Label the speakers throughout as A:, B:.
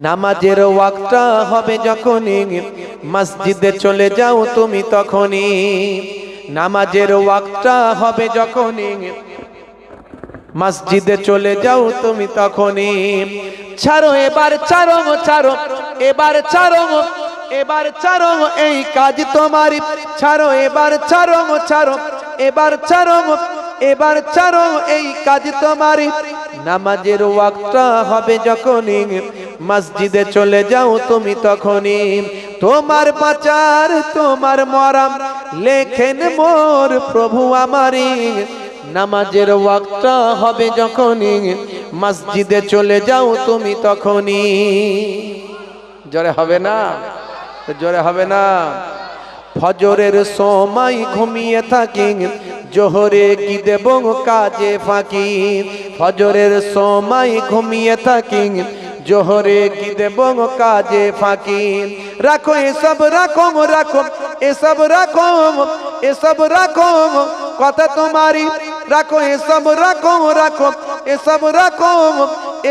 A: নামাজের ওয়াক্তটা হবে যখনই। মসজিদে চলে যাও তুমি তখনই। নামাজের ওয়াক্তটা হবে যখনই। মসজিদে চলে যাও তুমি তখনই। ছাড়ো এবার ছাড়ো গো, ছাড়ো এবার ছাড়ো গো, এবার গো, এই কাজ তোমারই ছাড়ো এবার ছাড়ো গো, ছাড়ো এবার ছাড়ো গো, এবার ছাড়ো এই কাজ তোমারই নামাজের ওয়াক্তটা হবে যখনই। মসজিদে চলে যাও তুমি তখনই। তোমার পাচার, তোমার মরাম, লেখেন মোর প্রভু আমারি নামাজের ওয়াক্তটা হবে যখনই। মসজিদে চলে যাও তুমি তখনই। জোরে হবে না? জোরে হবে না? ফজরের সময় ঘুমিয়ে থাকি। জোহরে কি দেব কাজে ফাঁকি? ফজরের সময় ঘুমিয়ে থাকি। জোহরে কি দেব কাজে ফাঁকি রাখো, এসব রাখো রাখো, এসব রাখো এসব রাখো, কথা তোমারি রাখো, এসব রাখো রাখো, এসব রাখো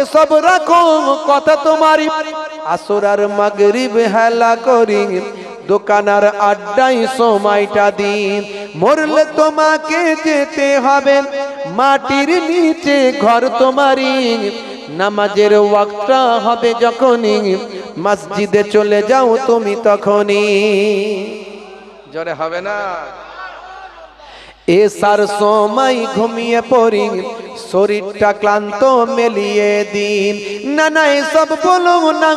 A: এসব রাখো, কথা তোমারি আসরার মাগরিব হেলা করি, দোকানার আড্ডাই সময়টা দিন। মরলে তোমাকে যেতে হবে, মাটির নিচে ঘর তোমারই। নামাজের ওয়াক্তটা হবে যখনই। মসজিদে চলে যাও তুমি তখনই। জোরে হবে না? এসার সময় ঘুমিয়ে পড়ি শরীরটা ক্লান্ত মেলিয়ে দিন। না না এসব বলো না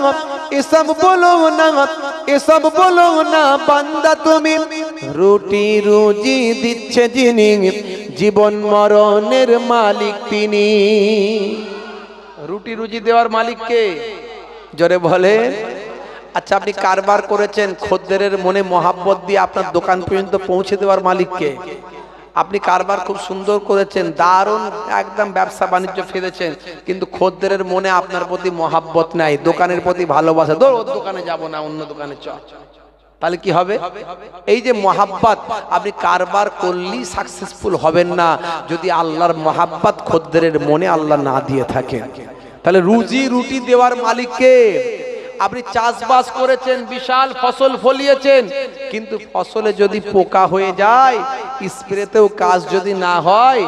A: এসব বলো না এসব বলো না বান্দা তুমি। রুটি রুজি দিচ্ছে যিনি জীবন মরণের মালিক তিনি। রুটি রুজি দেওয়ার মালিককে? জোরে বলে আচ্ছা আপনি কারবার করেছেন, খদ্দেরের মনে মহাব্বত দিয়ে আপনার দোকান পর্যন্ত পৌঁছে দেওয়ার মালিককে। আপনি কারবার খুব সুন্দর করেছেন, দারুণ একদম ব্যবসা বাণিজ্য ফেলেছেন কিন্তু খদ্দেরের মনে আপনার প্রতি মহাব্বত নাই, দোকানের প্রতি ভালোবাসা। দোকানে যাব না, অন্য দোকানে চ। তাহলে কি হবে? এই যে মহাব্বাত, আপনি কারবার করলেই সাকসেসফুল হবেন না যদি আল্লাহর মহাব্বাত খদ্দেরের মনে আল্লাহ না দিয়ে থাকেন। তাহলে রুজি রুটি দেওয়ার মালিককে আপনি চাষবাস করেছেন, বিশাল ফসল ফলিয়েছেন, কিন্তু ফসলে যদি পোকা হয়ে যায় স্প্রেতেও কাজ যদি না হয়,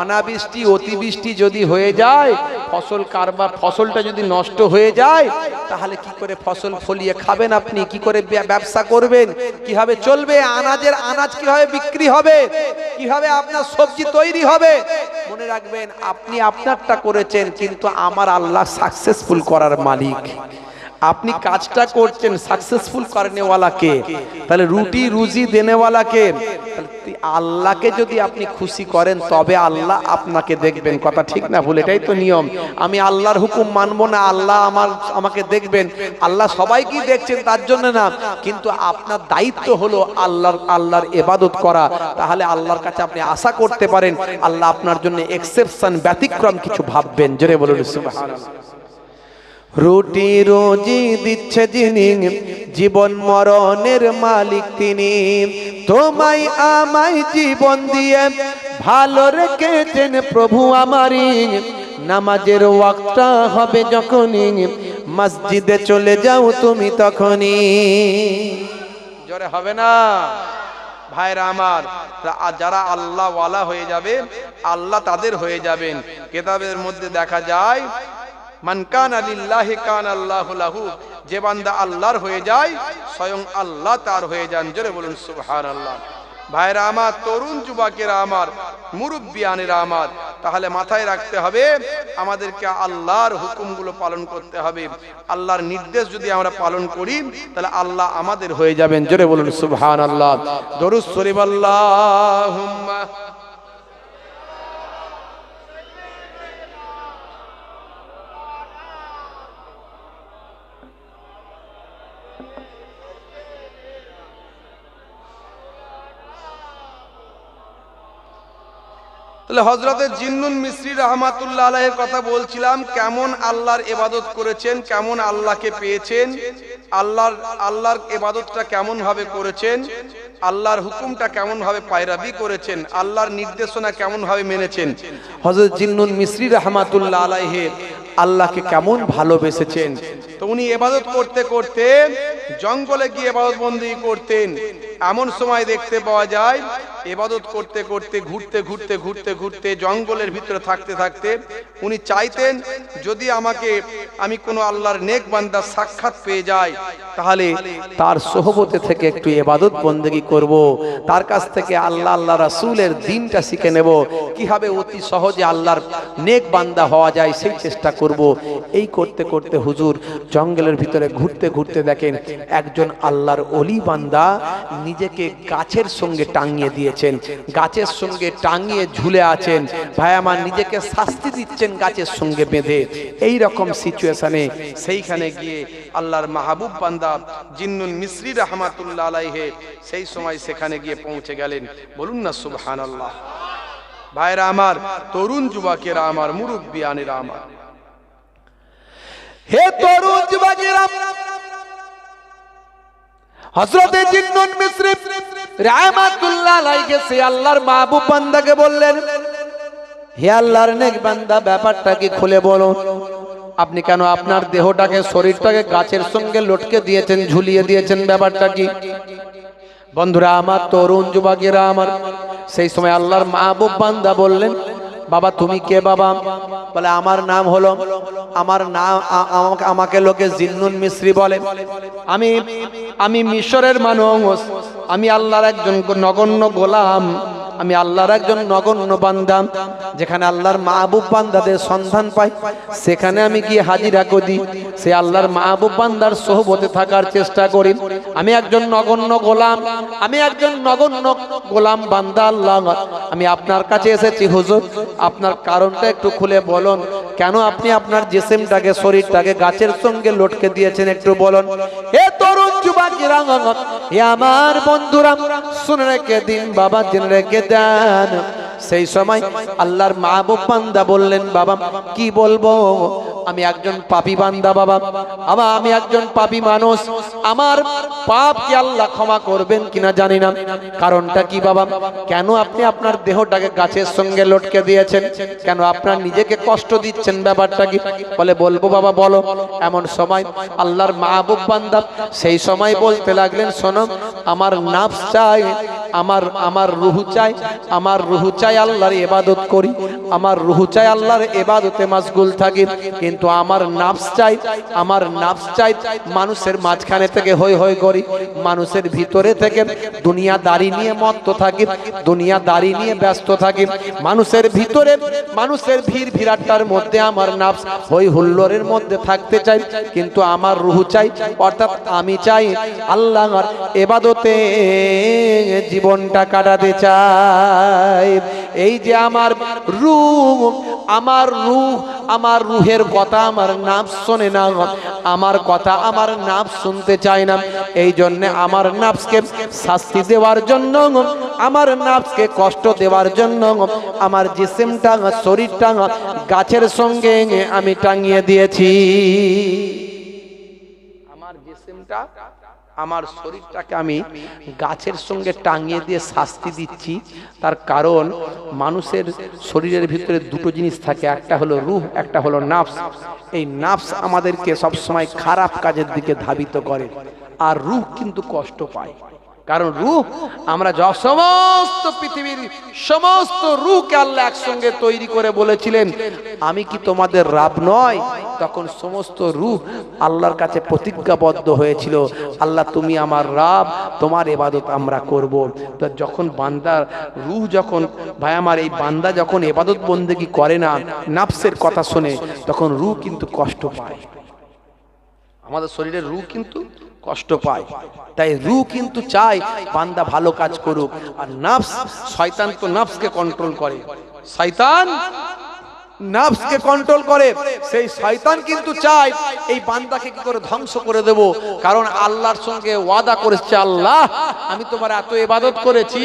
A: অনাবৃষ্টি, অতিবৃষ্টি যদি হয়ে যায় ফসল কারবার, ফসলটা যদি নষ্ট হয়ে যায়, তাহলে কি করে ফসল ফলিয়ে খাবেন আপনি? কি করে ব্যবসা করবেন? কীভাবে চলবে? আনাজের আনাজ কীভাবে বিক্রি হবে? কীভাবে আপনার সবজি তৈরি হবে? মনে রাখবেন, আপনি আপনারটা করেছেন, কিন্তু আমার আল্লাহ সাকসেসফুল করার মালিক। আপনি কাজটা করছেন সাকসেসফুল করেনেওয়ালাকে তাহলে রুটি রুজি দেনেওয়ালাকে আল্লাহকে যদি আপনি খুশি করেন তবে আল্লাহ আপনাকে দেখবেন। কথা ঠিক না ভুল? এটাই তো নিয়ম। আমি আল্লাহর হুকুম মানবো না আল্লাহ আমার আমাকে দেখবেন। আল্লাহ সবাইকেই দেখছেন তার জন্য না। কিন্তু আপনার দায়িত্ব হলো আল্লাহর আল্লাহর এবাদত করা। তাহলে আল্লাহর কাছে আপনি আশা করতে পারেন। আল্লাহ আপনার জন্য এক্সেপশন ব্যতিক্রম কিছু ভাববেন। জোরে বলুন সুবহানাল্লাহ। রুটি রোজি দিচ্ছে যিনি, জীবন মরণের মালিক তিনি। তোমায় আমায় জীবন দিয়ে ভালো রেখেছেন প্রভু আমারই। নামাজের ওয়াক্তটা হবে যখনই, মসজিদে চলে যাও তুমি তখনই। জোরে হবে না? ভাইরা আমার যারা আল্লাহওয়ালা হয়ে যাবে, আল্লাহ তাদের হয়ে যাবেন। কেতাবের মধ্যে দেখা যায় মান কান আল্লাহু লাহু আল্লাহর হয়ে যায়, স্বয়ং আল্লাহ তার হয়ে তরুণ আমার আমার, তাহলে মাথায় রাখতে হবে, আমাদেরকে আল্লাহর হুকুমগুলো পালন করতে হবে। আল্লাহর নির্দেশ যদি আমরা পালন করি, তাহলে আল্লাহ আমাদের হয়ে যাবেন। জোরে বলুন, সুবহানাল্লাহ। দরুদ শরীফ, আল্লাহুম্মা তাহলে হজরতের জিন্নুন মিশ্রি রহমাতুল্লাহ আলাহের কথা বলছিলাম, কেমন আল্লাহর এবাদত করেছেন, কেমন আল্লাহকে পেয়েছেন, আল্লাহর আল্লাহর এবাদতটা কেমন ভাবে করেছেন, আল্লাহর হুকুমটা কেমন ভাবে পায়রাবি করেছেন, আল্লাহর নির্দেশনা কেমন ভাবে মেনেছেন হজরত জিন্নুন মিশ্রি রহমাতুল্লাহ আলাহে আল্লাহকে কেমন ভালোবেসেছেন। তো উনি এবাদত করতে করতে জঙ্গলে গিয়ে এবাদত বন্দি করতেন। এমন সময় দেখতে পাওয়া যায় এবাদত করতে করতে, ঘুরতে ঘুরতে ঘুরতে ঘুরতে, জঙ্গলের ভিতরে থাকতে থাকতে উনি চাইতেন, যদি আমাকে আমি কোনো আল্লাহর নেক বান্দার সাক্ষাৎ পেয়ে যাই, তাহলে তার সোহবতে থেকে একটু এবাদত বন্দেগি করব, তার কাছ থেকে আল্লাহ আল্লাহ রাসূলের দিনটা শিখে নেব, কীভাবে অতি সহজে আল্লাহর নেক বান্দা হওয়া যায় সেই চেষ্টা করব। এই করতে করতে হুজুর জঙ্গলের ভিতরে ঘুরতে ঘুরতে দেখেন, একজন আল্লাহর অলি বান্দা নিজেকে গাছের সঙ্গে টাঙিয়ে দিয়েছেন। গাছের সঙ্গে টাঙিয়ে ঝুলে আছেন। ভাই আমার নিজেকে শাস্তি দিচ্ছেন গাছের সঙ্গে বেঁধে। এই রকম সিচুয়েশনে সেইখানে গিয়ে আল্লাহর মাহবুব বান্দা জিন্নুন মিশ্রি রহমাতুল্লাহ আলাইহে সেই সময় সেখানে গিয়ে পৌঁছে গেলেন। বলুন না সুবহান আল্লাহ ভাইরা আমার, তরুণ যুবকেরা আমার, মুরব্বিয়ানেরা আমার। হে তরুণ যুবকেরা! হযরতে জিন্নুন মিসরি রাহমাতুল্লাহ আলাইহি সে আল্লাহর মাহবুব বান্দাকে বললেন, হে আল্লাহর নেক বান্দা, ব্যাপারটা কি খুলে বলো। আপনি কেন আপনার দেহটাকে, শরীরটাকে গাছের সঙ্গে লটকে দিয়েছেন, ঝুলিয়ে দিয়েছেন, ব্যাপারটা কি? বন্ধুরা, আমার তরুণ যুবকেরা, আমার সেই সময় আল্লাহর মাহবুব বান্দা বললেন বাবা, তুমি কে বাবা? বলে, আমার নাম হলো, আমার নাম আমাকে লোকে জিন্নুন মিশ্রি বলে। আমি আমি মিশরের মানুষ, আমি আল্লাহর একজন নগণ্য গোলাম। আমি আল্লাহর একজন নগণ্য বান্দা, যেখানে আল্লাহর মাহবুব বান্দাদের সন্ধান পাই। সেখানে আমি গিয়ে হাজিরা করি, সে আল্লাহর মাহবুব বান্দার সোহবতে থাকার চেষ্টা করি। আমি একজন নগণ্য গোলাম, আমি একজন নগণ্য গোলাম বান্দা আল্লাহ। আমি আপনার কাছে এসেছি, হুজুর, আপনার কারণটা একটু খুলে বলুন। কেন আপনি আপনার জিসিমটাকে, শরীরটাকে গাছের সঙ্গে লটকে দিয়েছেন একটু বলুন। হে তরুণ যুবকেরা হে আমার বন্ধুরা, শুনে রেখে দিন বাবা, জেনে রেখে দেন সেই সময় আল্লাহর মা বান্দা বললেন বাবা কি বলব? আমি একজন পাপী বান্দা, বাবা। আবার আমি একজন পাপী মানুষ। আমার পাপ কি আল্লাহ ক্ষমা করবেন কিনা জানি না। কারণটা কি, বাবা? কেন আপনি আপনার দেহটাকে গাছের সঙ্গে লটকে দিয়েছেন? কেন আপনার নিজেকে কষ্ট দিচ্ছেন ব্যাপারটা কি? বলে বলব, বাবা, বলো। এমন সময় আল্লাহর মাহবুব বান্দা সেই সময় বলতে লাগলেন, শোনো, আমার নাফস চাই, আমার আমার রুহু চাই, আমার রুহু চাই আল্লাহর ইবাদত করি, আমার রুহু চাই আল্লাহর ইবাদতে মাশগুল থাকি, কিন্তু আমার নাফস চাই, আমার নাফস চাই, মানুষের মাঝখানে থেকে হই হই করি, মানুষের ভিতরে থেকে দুনিয়া দাড়ি নিয়ে মত্ত থাকি, দুনিয়া দাড়ি নিয়ে ব্যস্ত থাকি, মানুষের ভিতরে, মানুষের ভিড় ভিড়াট্টার মধ্যে আমার নাফস হই হুল্লোরের মধ্যে থাকতে চাই, কিন্তু আমার রুহু চাই, অর্থাৎ আমি চাই আল্লাহর এবাদতে জীবনটা কাটাতে চাই। এই যে আমার রূহ আমার রূহ, আমার রুহের কথা আমার নাম শোনে না, আমার কথা আমার নাম শুনতে চায় না। এই জন্য আমার নাফসকে শাস্তি দেওয়ার জন্য, আমার নাফসকে কষ্ট দেওয়ার জন্য, আমার জিসিমটা, শরীরটা গাছের সঙ্গে আমি টাঙিয়ে দিয়েছি। আমার জিসিমটা আমার শরীরটাকে আমি গাছের সঙ্গে টাঙিয়ে দিয়ে শাস্তি দিচ্ছি। তার কারণ মানুষের শরীরের ভিতরে দুটো জিনিস থাকে, একটা হলো রুহ, একটা হলো নাফস। এই নাফস আমাদেরকে সবসময় খারাপ কাজের দিকে ধাবিত করে, আর রুহ কিন্তু কষ্ট পায়। কারণ রূহ, আমরা য সমস্ত পৃথিবীর সমস্ত রূহকে আল্লাহ একসঙ্গে তৈরি করে বলেছিলেন, আমি কি তোমাদের রাব নয়? তখন সমস্ত রূহ আল্লাহর কাছে প্রতিজ্ঞাবদ্ধ হয়েছিল, আল্লাহ তুমি আমার রাব, তোমার এবাদত আমরা করব। তো যখন বান্দার রূহ যখন, ভাই আমার এই বান্দা যখন এবাদত বন্দেগি করে না, নাফসের কথা শুনে, তখন রূহ কিন্তু কষ্ট পায়। আমাদের শরীরের রু কিন্তু কষ্ট পায়। তাই রু কিন্তু চায়, বান্দা ভালো কাজ করুক। আর নাফস, শয়তান তো নাফসকে কন্ট্রোল করে। শয়তান নাফসকে কন্ট্রোল করে। সেই শয়তান কিন্তু চায়, এই বান্দাকে কি করে ধ্বংস করে দেব? কারণ আল্লাহর সঙ্গে ওয়াদা করেছে আল্লাহ, আমি তোমার এত ইবাদত করেছি,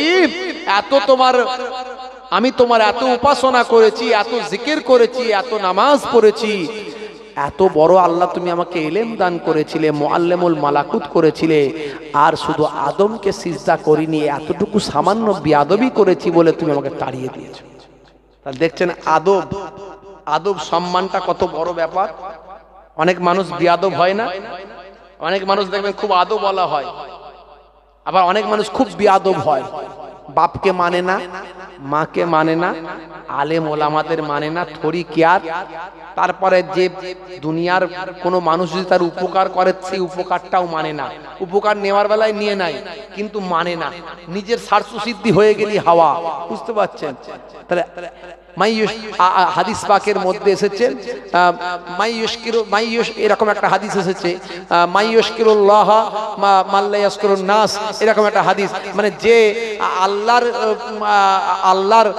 A: এত তোমার, আমি তোমার এত উপাসনা করেছি, এত জিকির করেছি, এত নামাজ পড়েছি। এত বড় আল্লাহ তুমি আমাকে এলেম দান করেছিলে মোয়াল্লেমুল মালাকুত করেছিলে, আর শুধু আদমকে সিজদা করিনি, এতটুকু সামান্য বিয়াদবি করেছি বলে তুমি আমাকে তাড়িয়ে দিয়েছ। তাহলে দেখছেন আদব আদব সম্মানটা কত বড় ব্যাপার। অনেক মানুষ বিয়াদব হয় না, অনেক মানুষ দেখবেন খুব আদব বলা হয়, আবার অনেক মানুষ খুব বিয়াদব হয়। বাপকে মানে না, মাকে মানে না, আলেম ওলামাদের মানে না, থরি কেয়ার তারপরে যে দুনিয়ার কোনো মানুষ যদি তার উপকার করে, সেই উপকারটাও মানে না। উপকার নেওয়ার বেলায় নিয়ে নাই, কিন্তু মানে না। নিজের স্বার্থ সিদ্ধি হয়ে গেলি হাওয়া, বুঝতে পারছেন? তাহলে মাইয়ুস হাদিস পাকের মধ্যে এসেছে আহ, মাইয়ুশকিরু মাইয়ুস এরকম একটা হাদিস এসেছে আহ, মাইয়ুশকিরুল্লাহ মাল্লা ইয়াশকুরুন নাস এরকম একটা হাদিস মানে যে আল্লাহর আল্লাহর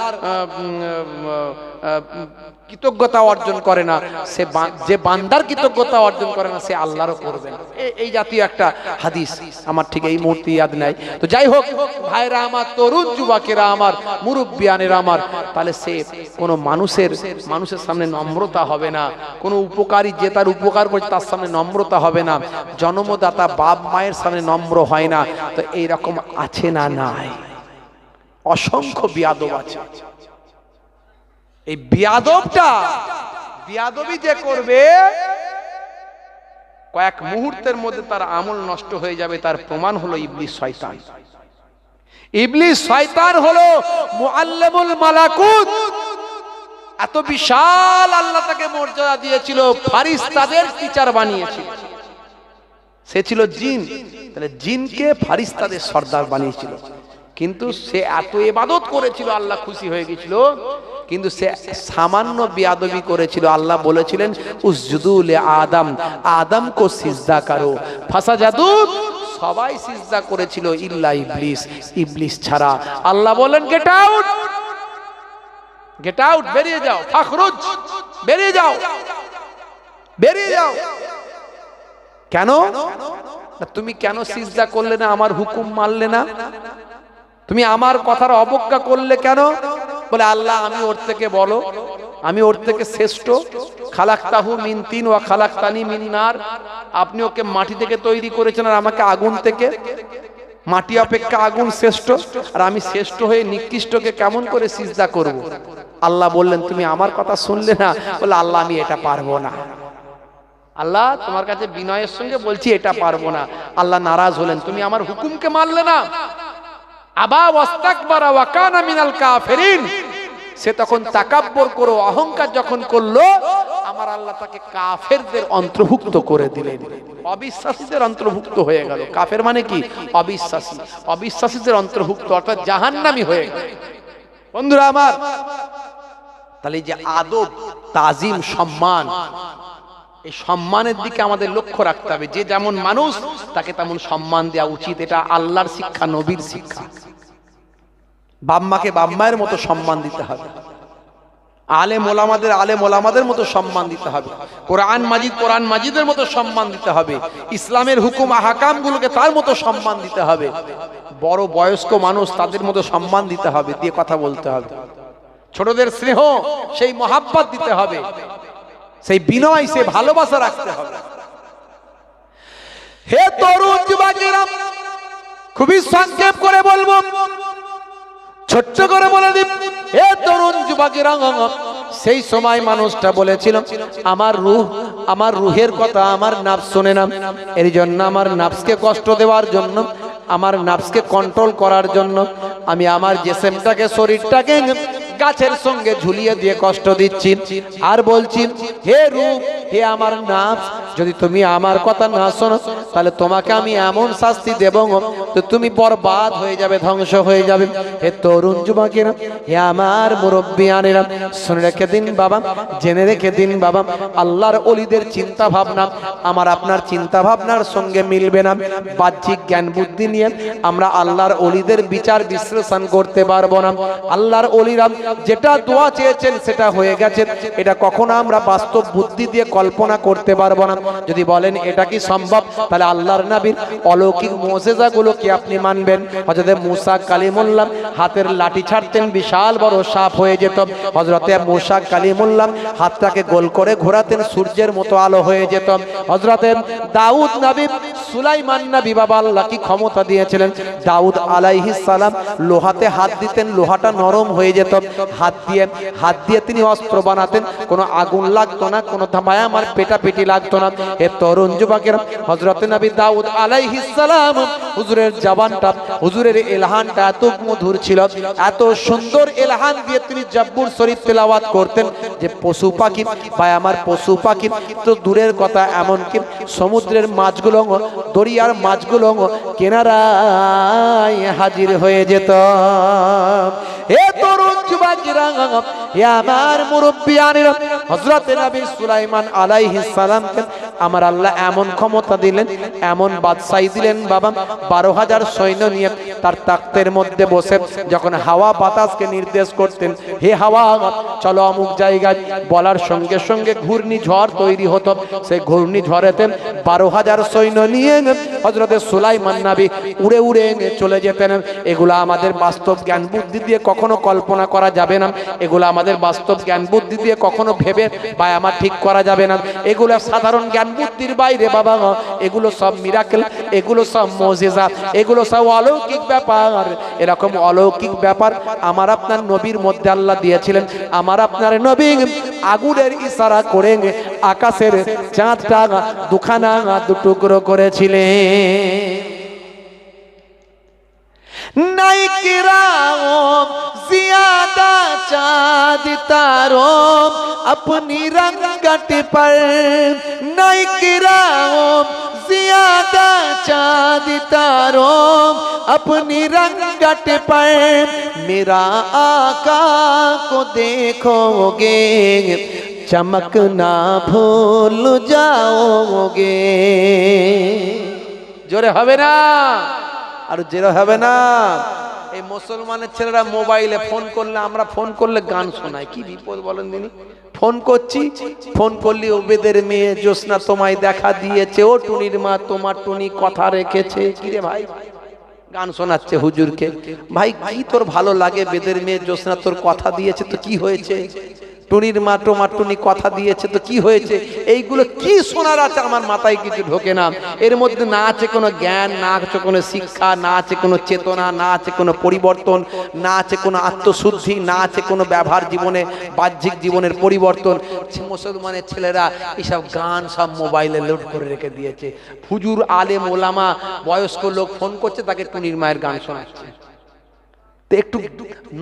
A: কৃতজ্ঞতা অর্জন করে না, সে যে বান্দার কৃতজ্ঞতা অর্জন করে না, সে আল্লাহরও করবে না। এই জাতীয় একটা হাদিস আমার ঠিক এই মুহূর্তে ইয়াদ নাই। তো যাই হোক, ভাইরা আমার, তরুণ যুবকেরা আমার, মুরব্বিয়ানেরা আমার, তাহলে সে কোনো মানুষের মানুষের সামনে নম্রতা হবে না। কোনো উপকারী যে তার উপকার করছে, তার সামনে নম্রতা হবে না। জন্মদাতা বাপ মায়ের সামনে নম্র হয় না। তো এই রকম আছে না নাই? অসংখ্য বিয়াদব আছে। এই বিয়াদবটা, বিয়াদবি যে করবে, কয়েক মুহূর্তের মধ্যে তার আমল নষ্ট হয়ে যাবে, তার প্রমাণ হলো ইবলিস শয়তান। ইবলিস শয়তান হলো মুআল্লিমুল মালাকুত। এত বিশাল আল্লাহ তাকে মর্যাদা দিয়েছিল, ফারিস্তাদের টিচার বানিয়েছিল। সে ছিল জিন, তাহলে জিনকে ফারিস্তাদের সর্দার বানিয়েছিল। কিন্তু সে এত এবাদত করেছিল, আল্লাহ খুশি হয়ে গেছিল কিন্তু সে সামান্য বিয়াদবি করেছিল। আল্লাহ বলেছিলেন উসজুদুল আদম কো সিজদা করো। ফাসা জাদু সবাই সিজদা করেছিল, ইল্লা ইবলিস ইবলিস ছাড়া। আল্লাহ বলেন গেট আউট গেট আউট বেরিয়ে যাও। ফাখরুজ! বেরিয়ে যাও! বেরিয়ে যাও! কেন? তুমি কেন সিজদা করলে না? আমার হুকুম মানলে না? তুমি আমার কথার অবজ্ঞা করলে কেন? বলে, আল্লাহ, আমি ওর থেকে বলো আমি ওর থেকে শ্রেষ্ঠ। খালাক্তাহু মিন তিন ওয়া খালাক্তানি মিন নার। আপনি ওকে মাটি থেকে তৈরি করেছেন আর আমাকে আগুন থেকে। মাটি অপেক্ষা আগুন শ্রেষ্ঠ। আর আমি শ্রেষ্ঠ হয়ে নিকৃষ্টকে কেমন করে সিজদা করব? আল্লাহ বললেন, তুমি আমার কথা শুনলে না? বলে, আল্লাহ, আমি এটা পারব না। আল্লাহ, তোমার কাছে বিনয়ের সঙ্গে বলছি, এটা পারব না। আল্লাহ নারাজ হলেন, তুমি আমার হুকুমকে মানলে না। আবা ওয়াস্তাকবারা ওয়া কানা মিনাল কাফিরিন। সে তখন তাকাব্বর করো, অহংকার যখন করল, আমার আল্লাহ তাকে কাফেরদের অন্তর্ভুক্ত করে দিলেন। অবিশ্বাসীদের অন্তর্ভুক্ত হয়ে গেল। কাফের মানে কি? অবিশ্বাসী। অবিশ্বাসীদের অন্তর্ভুক্ত, অর্থাৎ জাহান্নামী হয়ে গেল। বন্ধুরা আমার, তাহলে যে আদব, তাজিম, সম্মান এই সম্মানের দিকে আমাদের লক্ষ্য রাখতে হবে। যে যেমন মানুষ, তাকে তেমন সম্মান দেওয়া উচিত। এটা আল্লাহর শিক্ষা, নবীর শিক্ষা। বাম্মাকে বাম্মায়ের মতো সম্মান দিতে হবে। আলে মোলামাদের আলে মোলামাদের মতো সম্মান দিতে হবে। কোরআন মাজিদ, কোরআন মাজিদের মতো সম্মান দিতে হবে। ইসলামের হুকুম হাকাম গুলোকে তার মতো সম্মান দিতে হবে। বড় বয়স্ক মানুষ তাদের মতো সম্মান দিতে হবে। দিয়ে কথা বলতে হবে। ছোটদের স্নেহ, সেই মহাব্বত দিতে হবে। সেই বিনয় সে ভালোবাসা রাখতে হবে। হে তরুণ যুবকেরা, খুবই সংক্ষেপ করে বলব। ছোট্ট করে বলে দিন। হে তরুণ যুবকেরা, সেই সময় মানুষটা বলেছিল, আমার রুহ, আমার রুহের কথা আমার নাফস শোনে না। এর জন্য আমার নাফসকে কষ্ট দেওয়ার জন্য, আমার নাফসকে কন্ট্রোল করার জন্য, আমি আমার জেসেমটাকে, শরীরটাকে গাছের সঙ্গে ঝুলিয়ে দিয়ে কষ্ট দিচ্ছি। আর বলছি, হে রূপ, হে আমার নাফস যদি তুমি আমার কথা না শোনো, তাহলে তোমাকে আমি এমন শাস্তি দেব তো তুমি বরবাদ হয়ে যাবে, ধ্বংস হয়ে যাবে। হে তরুণ যুবকেরা, হে আমার মুরব্বী আনেরা, শুনে রেখে দিন বাবা, জেনে রেখে দিন বাবা, আল্লাহর অলিদের চিন্তা ভাবনা আমার আপনার চিন্তা ভাবনার সঙ্গে মিলবে না। বাহ্যিক জ্ঞান বুদ্ধি নিয়ে আমরা আল্লাহর অলিদের বিচার বিশ্লেষণ করতে পারব না। আল্লাহর অলিরা যেটা দোয়া চেয়েছেন সেটা হয়ে গেছে। এটা কখনো আমরা বাস্তব বুদ্ধি দিয়ে কল্পনা করতে পারব না। যদি বলেন, এটা কি সম্ভব? তাহলে আল্লাহর নবীর অলৌকিক মোজেজাগুলো কি আপনি মানবেন? হযরতে মুসা কালিমুল্লাহ হাতের লাঠি ছাড়তেন, বিশাল বড় সাপ হয়ে যেত। হযরতে মুসা কালিমুল্লাহ হাতটাকে গোল করে ঘোরাতেন, সূর্যের মতো আলো হয়ে যেত। হযরতে দাউদ নবী, সুলাইমান নবী বাবা আল্লাহ কি ক্ষমতা দিয়েছিলেন? দাউদ আলাইহিস সালাম লোহাতে হাত দিতেন, লোহাটা নরম হয়ে যেত। হাত দিয়ে হাত দিয়ে তিনি অস্ত্র বানাতেন। কোনো আগুন লাগতো না, কোনো ধামায় আমার পেটা পেটি লাগতো না। এ তরুণ যুবকের হজরত নবী দাউদ আলাইহিস সালাম, হুজুরের জবানটা, হুজুরের এলহানটা এত মধুর ছিল, এত সুন্দর এলহান দিয়ে তিনি জব্বুর শরীফ তেলাওয়াত করতেন যে পশু পাখি বা আমার পশু পাখি, তো দূরের কথা এমনকি সমুদ্রের মাছগুলো দরিয়ার মাছগুলো কেনারায় হাজির হয়ে যেত। এ তরুণ যুবকেরা এ আমার মুরব্বিয়ানেরা হযরত নবী সুলাইমান আলাইহিস সালামকে আমার আল্লাহ এমন ক্ষমতা দিলেন, এমন বাদশাহী দিলেন বাবা, বারো হাজার সৈন্য নিয়ে তার তাক্তের মধ্যে বসে যখন হাওয়া বাতাসকে নির্দেশ করতেন, হে হাওয়া, চলো অমুক জায়গায়। বলার সঙ্গে সঙ্গে ঘূর্ণি ঝড় তৈরি হতো। সেই ঘূর্ণি ঝড়েতে বারো হাজার সৈন্য নিয়ে হজরতে সুলাইমান নাবি উড়ে উড়ে চলে যেতেন। এগুলো আমাদের বাস্তব জ্ঞান বুদ্ধি দিয়ে কখনো কল্পনা করা যাবে না। এগুলো আমাদের বাস্তব জ্ঞান বুদ্ধি দিয়ে কখনো ভেবে বা আমার ঠিক করা যাবে না। এগুলো সাধারণ জ্ঞান বুদ্ধির বাইরে বাবা, এগুলো সব মিরাকেল এগুলো সব মজেজা, এগুলো সব অলৌকিক ব্যাপার। এরকম অলৌকিক ব্যাপার আমার আপনার নবীর মধ্যে আল্লাহ দিয়েছিলেন। আমার আপনার নবী আগুনের ইশারা করে আকাশের চাঁদটা দুখানা দুটুকরো করেছিলেন। नई किराओं, ज़्यादा चाँद तारों, अपनी रंगत पर। नई किराओं, ज़्यादा चाद तारों, अपनी रंगत पर। मेरा आका को देखोगे चमकना भूल जाओगे। जोरे हवेरा আর জেরো হবে না। এই মুসলমানের ছেলেরা মোবাইলে ফোন করলে, আমরা ফোন করলে গান শোনাই কি বিপদ বলেন দিনি ফোন করছি, ফোন করলি ওবেদের মেয়ে জ্যোৎস্না তোমায় দেখা দিয়েছে। ও টুনির মা তোমার টুনি কথা রেখেছে। কি রে ভাই? গান শোনাচ্ছে হুজুরকে। ভাই, কি তোর ভালো লাগে? বেদের মেয়ে জ্যোৎস্না তোর কথা দিয়েছে, তো কি হয়েছে? টুনির মা টোমা টুনি কথা দিয়েছে, তো কি হয়েছে? এইগুলো কি শোনার আছে? আমার মাথায় কিছু ঢোকে না। এর মধ্যে না আছে কোনো জ্ঞান, না আছে কোনো শিক্ষা, না আছে কোনো চেতনা, না আছে কোনো পরিবর্তন, না আছে কোনো আত্মশুদ্ধি, না আছে কোনো ব্যবহার জীবনে, বাহ্যিক জীবনের পরিবর্তন। মুসলমানের ছেলেরা এইসব গান সব মোবাইলে লোড করে রেখে দিয়েছে। ফুজুর আলেম, ওলামা, বয়স্ক লোক ফোন করছে, তাকে টুনির মায়ের গান শোনাচ্ছে। তো একটু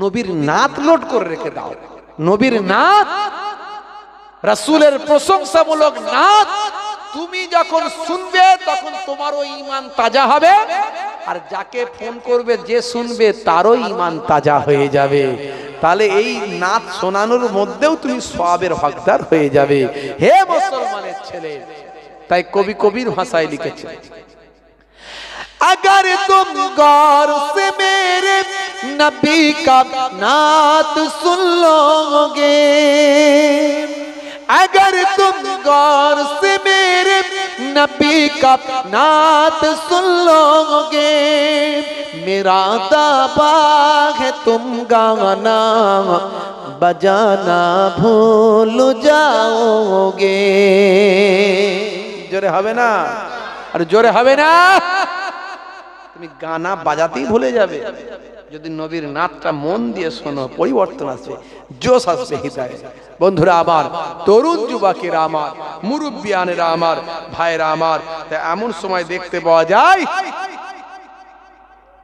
A: নবীর নাত লোড করে রেখে দাও। নবীর নাত রাসূলের প্রশংসামূলক নাত তুমি যখন শুনবে তখন তোমারও ইমান তাজা হবে। আর যাকে ফোন করবে, যে শুনবে, তারও ইমান তাজা হয়ে যাবে। তাহলে এই নাচ শোনানোর মধ্যেও তুমি সওয়াবের হকদার হয়ে যাবে। হে মুসলমানের ছেলে, তাই কবি কবির ভাষায় লিখেছে अगर तुम गौर से मेरे नबी का नात सुन लोगे अगर तुम गौर से मेरे नबी का नात सुन लोगे मेरा दाबा है तुम गाना बजाना भूल जाओगे जोरे हवे ना अरे जोरे हवे ना তুমি গানা বাজাতেই ভুলে যাবে। যদি নবীর নাচটা মন দিয়ে শোনো, পরিবর্তন আসবে, জোশ আসবে হৃদয়ে। বন্ধুরা আমার, তরুণ যুবকেরা আমার, মুরব্বিয়ানেরা আমার, ভাইয়েরা আমার এমন সময় দেখতে পাওয়া যায়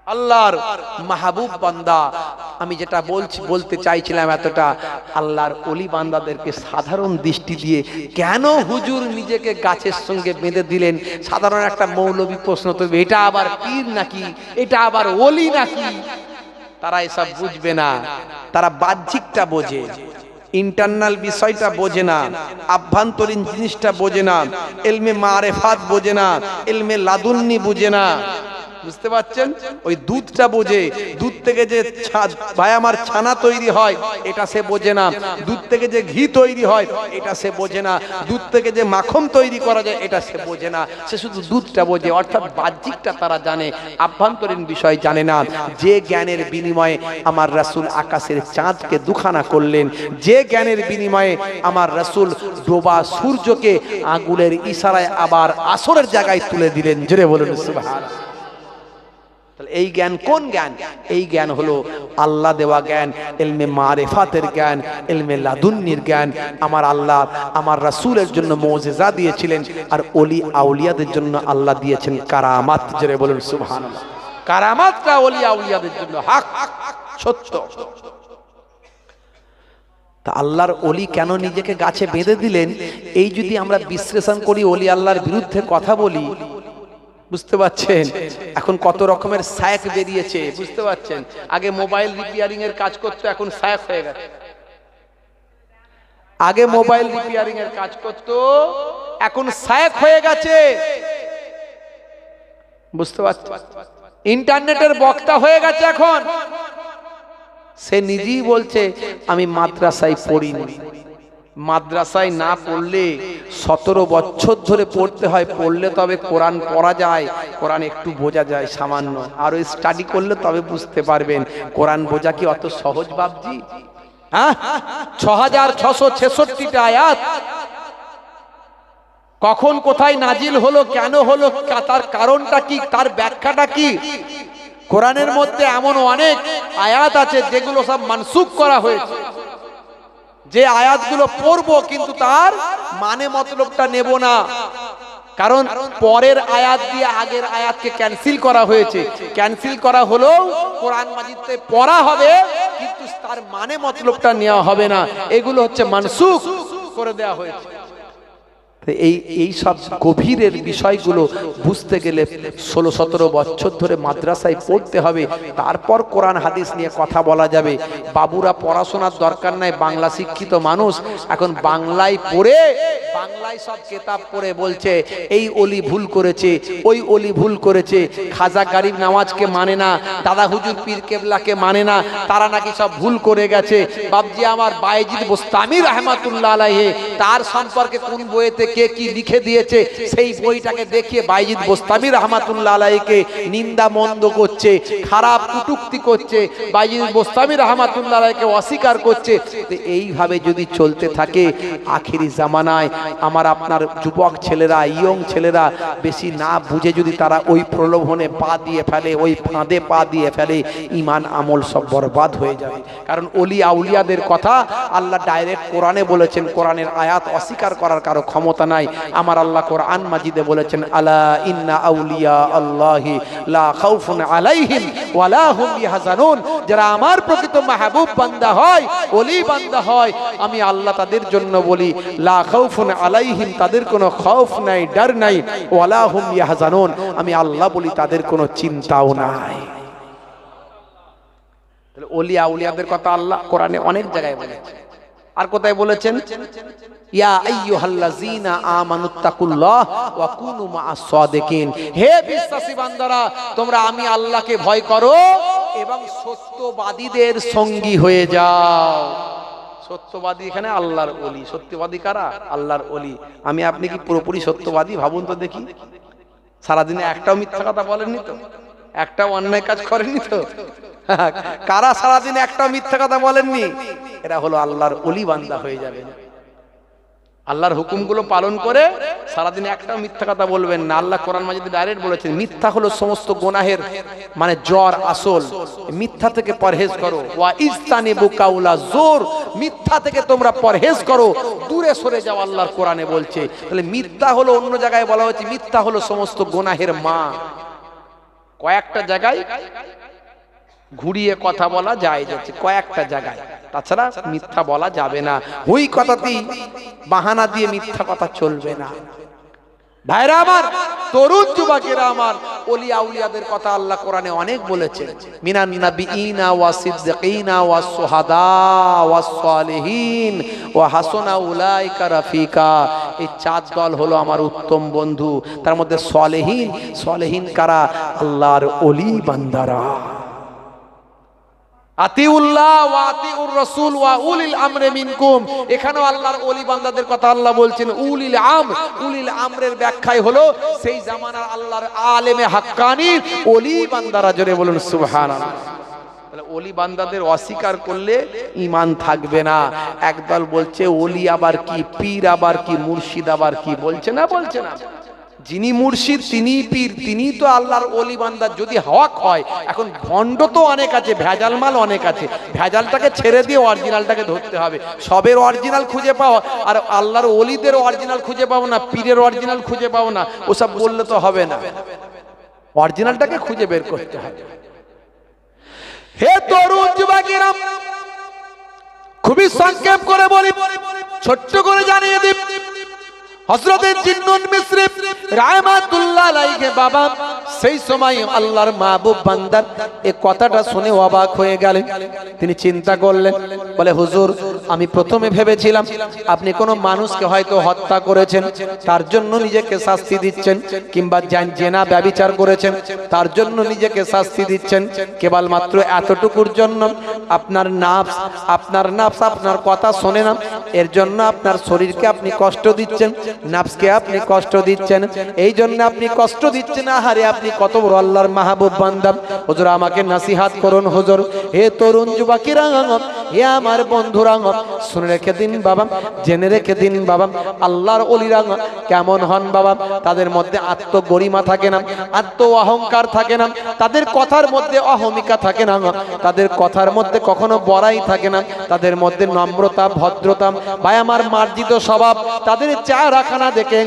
A: আল্লাহর মাহবুব বান্দা। আমি যেটা বলছি, বলতে চাইছিলাম এতটা। আল্লাহর অলি বান্দাদেরকে সাধারণ দৃষ্টি দিয়ে কেন হুজুর নিজেকে গাছের সঙ্গে বেঁধে দিলেন? সাধারণ একটা মৌলবী প্রশ্ন তো এটা আবার পীর নাকি? এটা আবার অলি নাকি? তারা এসব বুঝবে না। তারা বাহ্যিকটা বোঝে। ইন্টারনাল বিষয়টা বোঝে না। আভ্যন্তরীণ জিনিসটা বোঝে না। এলমে মারেফাত বোঝে না। এলমে লাদুন্নি বুঝে না। বুঝতে পারছেন? ওই দুধটা বোঝে। দুধ থেকে যে আমার ছানা তৈরি হয়, এটা সে বোঝে না। দুধ থেকে যে ঘি তৈরি হয়, এটা সে বোঝে না। দুধ থেকে যে মাখন তৈরি করা যায়, এটা সে বোঝে না। সে শুধু দুধটা বোঝে। অর্থাৎ বাহ্যিকটা তারা জানে, আভ্যন্তরীণ বিষয় জানে না। যে জ্ঞানের বিনিময়ে আমার রাসূল আকাশের চাঁদকে দুখানা করলেন, যে জ্ঞানের বিনিময়ে আমার রাসুল ডোবা সূর্যকে আগুনের ইশারায় আবার আসরের জায়গায় তুলে দিলেন। জোরে বলুন, সুবহানাল্লাহ। এই জ্ঞান কোন জ্ঞান? এই জ্ঞান হলো আল্লাহ দেওয়া জ্ঞান এলমে মারেফাতের জ্ঞান এলমে লাদুন্নির জ্ঞান। আমার আল্লাহ আমার রাসূলের জন্য মৌজেজা দিয়েছিলেন আর অলি আউলিয়াদের জন্য আল্লাহ দিয়েছেন কারামাত। জেরে বলুন, সুবহানাল্লাহ। কারামাতটা অলি আউলিয়াদের জন্য হক, সত্য। তা আল্লাহর অলি কেন নিজেকে গাছে বেঁধে দিলেন? এই যদি আমরা বিশ্লেষণ করি অলি আল্লাহর বিরুদ্ধে কথা বলি বুঝতে পারছেন? এখন কত রকমের সায়াক বেরিয়েছে, বুঝতে পারছেন? আগে মোবাইল রিপেয়ারিং এর কাজ করতো, এখন সায়াক হয়ে গেছে। আগে মোবাইল রিপেয়ারিং এর কাজ করতো, এখন সায়াক হয়ে গেছে। বুঝতে পারছেন? ইন্টারনেটের বক্তা হয়ে গেছে এখন। সে নিজেই বলছে, আমি মাদ্রাসায় পড়িনি। মাদ্রাসায় না পড়লে সতেরো বছর ধরে পড়তে হয়, পড়লে তবে কোরআন পড়া যায়, কোরআন একটু বোঝা যায় সামান্য। আরও স্টাডি করলে তবে বুঝতে পারবেন, কোরআন বোঝা কি অত সহজ ভাবছি হ্যাঁ? ছশো ছেষট্টিটা আয়াত। কখন কোথায় নাজিল হলো, কেন হলো তার কারণটা কি, তার ব্যাখ্যাটা কি? কোরআনের মধ্যে এমন অনেক আয়াত আছে যেগুলো সব মানসুখ করা হয়েছে। যে আয়াতগুলো পড়ব কিন্তু তার মানে মতলবটা নেব না। কারণ পরের আয়াত দিয়ে আগের আয়াতকে ক্যান্সেল করা হয়েছে। ক্যান্সেল করা হলেও কোরআন মাজিদে পড়া হবে, কিন্তু তার মানে মতলবটা নেওয়া হবে না। এগুলো হচ্ছে মানসুখ করে দেয়া হয়েছে। এই এই সব গভীরের বিষয়গুলো বুঝতে গেলে ষোলো, সতেরো বছর ধরে মাদ্রাসায় পড়তে হবে। তারপর কোরআন, হাদিস নিয়ে কথা বলা যাবে। বাবুরা পড়াশোনার দরকার নাই, বাংলা শিক্ষিত মানুষ। এখন বাংলায় পড়ে, বাংলায় সব কেতাব পড়ে বলছে, এই অলি ভুল করেছে, ওই অলি ভুল করেছে। খাজা গরিব নামাজকে মানে না, দাদা হুজুর পীর কেবলাকে মানে না, তারা নাকি সব ভুল করে গেছে। বাবজি আমার বাইজিদ বোস্তামি রহমাতুল্লাহ আলাইহে, তার সম্পর্কে কোন বইতে কে কি লিখে দিয়েছে? সেই বইটাকে দেখিয়ে বাইজিদ বোস্তামি রহমাতুল্লাহ আলাইকে নিন্দা মন্দ করছে, খারাপ কুটুক্তি করছে, বাইজিদ বোস্তামি রহমাতুল্লাহ আলাইকে অস্বীকার করছে। এইভাবে যদি চলতে থাকে, আখিরি জামানায় আমার আপনার যুবক ছেলেরা, ইয়ং ছেলেরা বেশি না বুঝে যদি তারা ওই প্রলোভনে পা দিয়ে ফেলে, ওই ফাঁদে পা দিয়ে ফেলে, ইমান আমল সব বরবাদ হয়ে যাবে। কারণ অলি আউলিয়াদের কথা আল্লাহ ডাইরেক্ট কোরআনে বলেছেন, কোরআনের আয়াত অস্বীকার করার কারও ক্ষমতা নাই। আমার আল্লাহ কোরআন মাজিদে বলেছেন, আলা ইন্না আউলিয়া আল্লাহি লা খাউফুন আলাইহিম ওয়ালা হুম ইয়াহজানুন যারা আমার প্রকৃত মাহবুব বান্দা হয় অলি বান্দা হয়, আমি আল্লাহ তাদের জন্য বলি, লা খাউফুন আলাইহিম, তাদের কোনো খৌফ নাই, ডর নাই ওয়ালা হুম ইয়াহজানুন আমি আল্লাহ বলি, তাদের কোনো চিন্তাও নাই। অলি আউলিয়াদের কথা আল্লাহ কোরআনে অনেক জায়গায় বলেছে আর কোথায় বলেছেন? ইয়া কুনু হে তোমরা আমি আল্লাহকে ভয় করো এবং সত্যবাদীদের সঙ্গী হয়ে যাও। সত্যবাদী এখানে আল্লাহর সত্যবাদী কারা? আল্লাহর আমি আপনি কি পুরোপুরি সত্যবাদী ভাবুন তো দেখি। সারাদিনে একটাও মিথ্যা কথা বলেননি তো? একটাও অন্যায় কাজ করেননি তো? কারা সারাদিন একটা মিথ্যা কথা বলেননি? এরা হলো আল্লাহর অলি বান্দা হয়ে যাবে। আল্লাহর হুকুমগুলো পালন করে সারাদিন একটা মিথ্যা কথা বলবেন না। আল্লাহ কোরআন মাজিদে ডাইরেক্ট বলেছেন, মিথ্যা হলো সমস্ত গোনাহের মানে জ্বর, আসল। মিথ্যা থেকে পরহেজ করো। ওয়া ইস্তানি বুকাউলা জোর। মিথ্যা থেকে তোমরা পরহেজ করো। দূরে সরে যাও, আল্লাহর কোরআনে বলছে। তাহলে মিথ্যা হলো অন্য জায়গায় বলা হয়েছে, মিথ্যা হলো সমস্ত গোনাহের মা। কয়েকটা জায়গায় ঘুরিয়ে কথা বলা যায় যাচ্ছে কয়েকটা জায়গায়। তাছাড়া মিথ্যা বলা যাবে না। ওই কথাতেই বাহানা দিয়ে মিথ্যা কথা চলবে না। ভাইরা আমার, তরুণ যুবকেরা আমার ওলি আউলিয়াদের কথা আল্লাহ কোরআনে অনেক বলেছেন। মিনান নাবিয়িনা ওয়া সিদ্দিকিনা ওয়া সুহাদা ওয়া সালিহিন ওয়া হাসানা উলাইকা রাফিকা। এই চার দল হলো আমার উত্তম বন্ধু। তার মধ্যে সালেহীন। সালেহীন কারা? আল্লাহর ওলি বান্দারা। আতিউল্লাহ ওয়া মিনকুম। এখানেও আল্লাহর বান্দাদের কথা আল্লাহ বলছেন আম উলিল হলো, সেই জামানার আল্লাহর আলেমে হাক্কানি বান্দারা জোরে বলুন তাহলে বান্দাদের অস্বীকার করলে ইমান থাকবে না। একদল বলছে, ওলি আবার কি, পীর আবার কি, মুর্শিদ আবার কি? বলছে না বলছে না। যিনি মুর্শিদ তিনি পীর তিনি তো আল্লাহর অলি বান্দা। যদি হক হয়, এখন ভণ্ড তো অনেক আছে, ভেজাল মাল অনেক আছে। ভেজালটাকে ছেড়ে দিয়ে অরিজিনালটাকে ধরতে হবে। সবের অরিজিনাল খুঁজে পাওয়া আর আল্লাহর অলিদের অরিজিনাল খুঁজে পাবো না, পীরের অরিজিনাল খুঁজে পাবো না, ওসব বললে তো হবে না। অরিজিনালটাকে খুঁজে বের করতে হবে। হে তরুণ যুবকেরা, খুবই সংক্ষেপ করে বলি, ছোট্ট করে জানিয়ে দিই। হজরতের জিন্নুন মিশ্রি রাহমাতুল্লাহ আলাইহি বাবা, সেই সময় আল্লাহর মাহবুব বান্দার এই কথাটা শুনে অবাক হয়ে গেলেন। তিনি চিন্তা করলেন, বলে, হুজুর, আমি প্রথমে ভেবেছিলাম আপনি কোনো মানুষকে হয়তো হত্যা করেছেন, তার জন্য নিজেকে শাস্তি দিচ্ছেন কিংবা জান- জেনা ব্যবিচার করেছেন, তার জন্য নিজেকে শাস্তি দিচ্ছেন। কেবলমাত্র এতটুকুর জন্য আপনার নাফস আপনার নাফস, আপনার কথা শোনে না, এর জন্য আপনার শরীরকে আপনি কষ্ট দিচ্ছেন নাফসকে আপনি কষ্ট দিচ্ছেন এই জন্য আপনি কষ্ট দিচ্ছেন, আহারে আপনি কত বড় আল্লাহর মাহবুব বান্দাম হুজুর, আমাকে নাসিহাত করুন, হুজুর। হে তরুণ যুবকেরা হে আমার বন্ধুরা শুনে রেখে দিন বাবা, জেনে রেখে দিন বাবা, আল্লাহর অলিরা কেমন হন বাবা? তাদের মধ্যে আত্মগরিমা থাকে না আত্ম অহংকার থাকে না, তাদের কথার মধ্যে অহমিকা থাকে না, তাদের কথার মধ্যে কখনো বড়াই থাকে না, তাদের মধ্যে নম্রতা, ভদ্রতা, ভাই আমার মার্জিত স্বভাব, তাদের চা রাখানা দেখে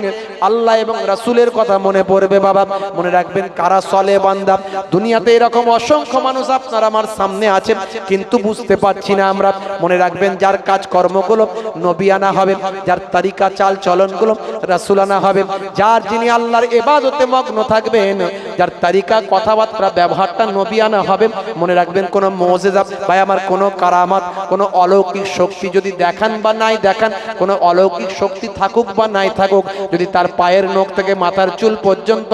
A: আল্লাহ এবং রাসুলের কথা মনে পড়বে বাবা, মনে রাখবেন কারা চলে বান্দা? দুনিয়াতে এরকম অসংখ্য মানুষ আপনার আমার সামনে আছেন কিন্তু বুঝতে পারছি না আমরা মনে রাখবেন যার কাজ কর্মগুলো নবিয়ানা হবে, যার তারিকা চাল চলনগুলো রাসুলানা হবে, যার যিনি আল্লাহর এবাদতে মগ্ন থাকবেন, যার তারিকা কথাবার্তা ব্যবহারটা নবিয়ানা হবে, মনে রাখবেন কোনো মোজেজা ভাই আমার কোনো কারামাত, কোনো অলৌকিক শক্তি যদি দেখান বা নাই দেখান, কোনো অলৌকিক শক্তি থাকুক বা নাই থাকুক, যদি তার পায়ের নখ থেকে মাথার চুল পর্যন্ত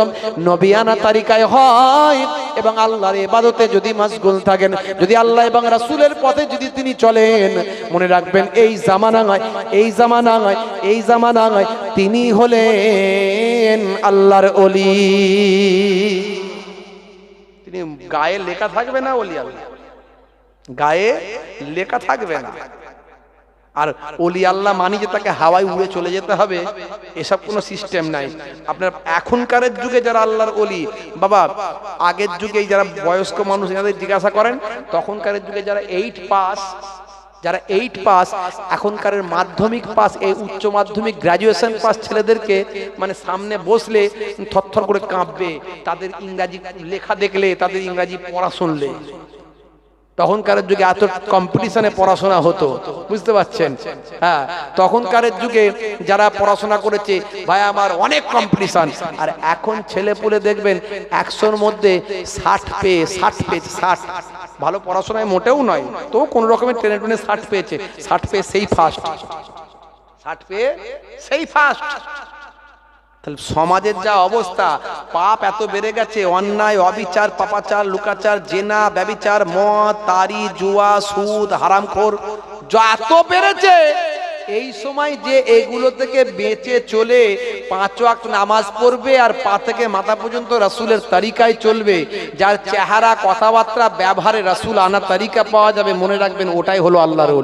A: নবিয়ানা তারিকায় হয় এবং আল্লাহর এবাদতে যদি মাসগুল থাকেন, যদি আল্লাহ এবং রাসুলের পথে যদি তিনি চলেন। মনে রাখবেন, এই জামানায় এই জামানায় এই জামানায় তিনি হলেন আল্লাহর অলি তিনি গায়ে লেখা থাকবে না অলি আল্লাহ? গায়ে লেখা থাকবে না। আর অলি আল্লাহ মানি যে তাকে হাওয়ায় উড়ে চলে যেতে হবে, এসব কোনো সিস্টেম নাই। আপনার এখনকারের যুগে যারা আল্লাহর অলি বাবা, আগের যুগে যারা বয়স্ক মানুষ এনাদের জিজ্ঞাসা করেন তখনকারের যুগে যারা এইট পাস যারা এইট পাস এখনকার মাধ্যমিক পাস এই উচ্চ মাধ্যমিক গ্রাজুয়েশন পাস ছেলেদেরকে মানে সামনে বসলে থরথর করে কাঁপবে, তাদের ইংরাজি লেখা দেখলে, তাদের ইংরাজি পড়া শুনলে। তখনকার যুগে এত কম্পিটিশনে পড়াশোনা হতো বুঝতে পারছেন? হ্যাঁ তখনকার যুগে যারা পড়াশোনা করেছে ভাই আমার অনেক কম্পিটিশন আর এখন ছেলে পুলে দেখবেন একশোর মধ্যে ষাট পেয়ে ষাট পেয়েছে ষাট। ভালো পড়াশোনায় মোটেও নয় তো কোন রকমের ট্রেনে টুনে ষাট পেয়েছে ষাট পেয়ে সেই ফার্স্ট ষাট পেয়ে সেই ফার্স্ট তাহলে সমাজের যা অবস্থা, পাপ এত বেড়ে গেছে, অন্যায়, অবিচার, পাপাচার, লুকাচার, জেনা, ব্যবিচার, মদ, তারি, জুয়া, সুদ, হারামখোর, যা এত বেড়েছে, এই সময় যে এগুলো থেকে বেঁচে চলে পাঁচ নামাজ পড়বে আর পা থেকে মাথা পর্যন্ত রাসূলের তালিকায় চলবে, যার চেহারা, কথাবার্তা, ব্যবহারে রাসূল আনা তালিকা পাওয়া যাবে, মনে রাখবেন ওটাই হলো আল্লাহর